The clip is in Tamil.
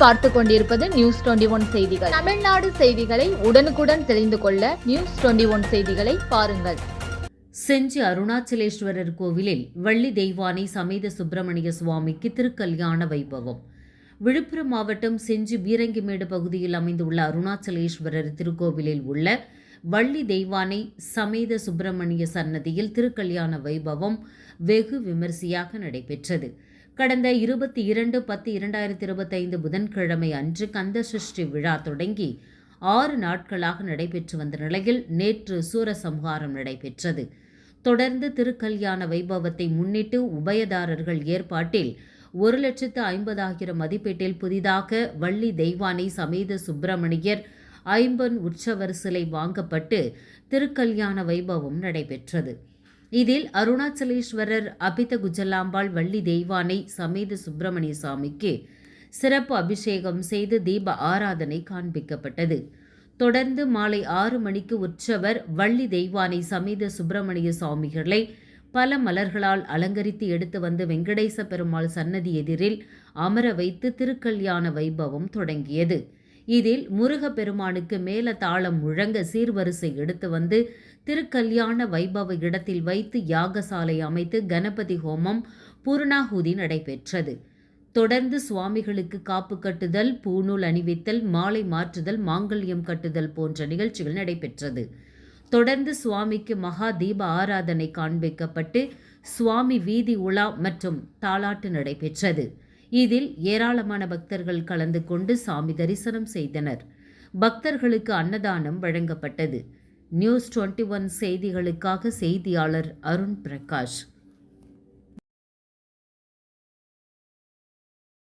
பார்த்து கொண்டிருப்பது நியூஸ் டுவெண்டி ஒன் செய்திகள். தமிழ்நாடு செய்திகளை உடனுக்குடன் தெரிந்து கொள்ள நியூஸ் டுவெண்டி ஒன் செய்திகளை பாருங்கள். செஞ்சி அருணாச்சலேஸ்வரர் கோவிலில் வள்ளி தெய்வானை சமேத சுப்பிரமணிய சுவாமிக்கு திருக்கல்யாண வைபவம். விழுப்புரம் மாவட்டம் செஞ்சி பீரங்கிமேடு பகுதியில் அமைந்துள்ள அருணாச்சலேஸ்வரர் திருக்கோவிலில் உள்ள வள்ளி தெய்வானை சமேத சுப்பிரமணிய சன்னதியில் திருக்கல்யாண வைபவம் வெகு விமரிசையாக நடைபெற்றது. கடந்த இருபத்தி இரண்டு பத்து இரண்டாயிரத்தி இருபத்தைந்து புதன்கிழமை அன்று கந்த சஷ்டி விழா தொடங்கி ஆறு நாட்களாக நடைபெற்று வந்த நிலையில் நேற்று சூரசம்ஹாரம் நடைபெற்றது. தொடர்ந்து திருக்கல்யாண வைபவத்தை முன்னிட்டு உபயதாரர்கள் ஏற்பாட்டில் ஒரு லட்சத்து ஐம்பதாயிரம் மதிப்பீட்டில் புதிதாக வள்ளி தெய்வானை சமேத சுப்பிரமணியர் ஐம்பன் உற்சவர் சிலை வாங்கப்பட்டு திருக்கல்யாண வைபவம் நடைபெற்றது. இதில் அருணாச்சலேஸ்வரர் அபித குஜலாம்பாள் வள்ளி தெய்வானை சமேத சுப்பிரமணிய சாமிக்கு சிறப்பு அபிஷேகம் செய்து தீப ஆராதனை காண்பிக்கப்பட்டது. தொடர்ந்து மாலை ஆறு மணிக்கு உற்சவர் வள்ளி தெய்வானை சமேத சுப்பிரமணிய சுவாமிகளை பல மலர்களால் அலங்கரித்து எடுத்து வந்து வெங்கடேச பெருமாள் சன்னதி எதிரில் அமர வைத்து திருக்கல்யாண வைபவம் தொடங்கியது. இதில் முருகப்பெருமானுக்கு மேல தாளம் முழங்க சீர்வரிசை எடுத்து வந்து திருக்கல்யாண வைபவ இடத்தில் வைத்து யாகசாலை அமைத்து கணபதி ஹோமம் பூர்ணாகுதி நடைபெற்றது. தொடர்ந்து சுவாமிகளுக்கு காப்பு கட்டுதல் பூநூல் அணிவித்தல் மாலை மாற்றுதல் மாங்கல்யம் கட்டுதல் போன்ற நிகழ்ச்சிகள் நடைபெற்றது. தொடர்ந்து சுவாமிக்கு மகா தீப ஆராதனை காண்பிக்கப்பட்டு சுவாமி வீதி உலா மற்றும் தாலாட்டு நடைபெற்றது. இதில் ஏராளமான பக்தர்கள் கலந்து கொண்டு சாமி தரிசனம் செய்தனர். பக்தர்களுக்கு அன்னதானம் வழங்கப்பட்டது. நியூஸ் டுவெண்ட்டி ஒன் செய்திகளுக்காக செய்தியாளர் அருண் பிரகாஷ்.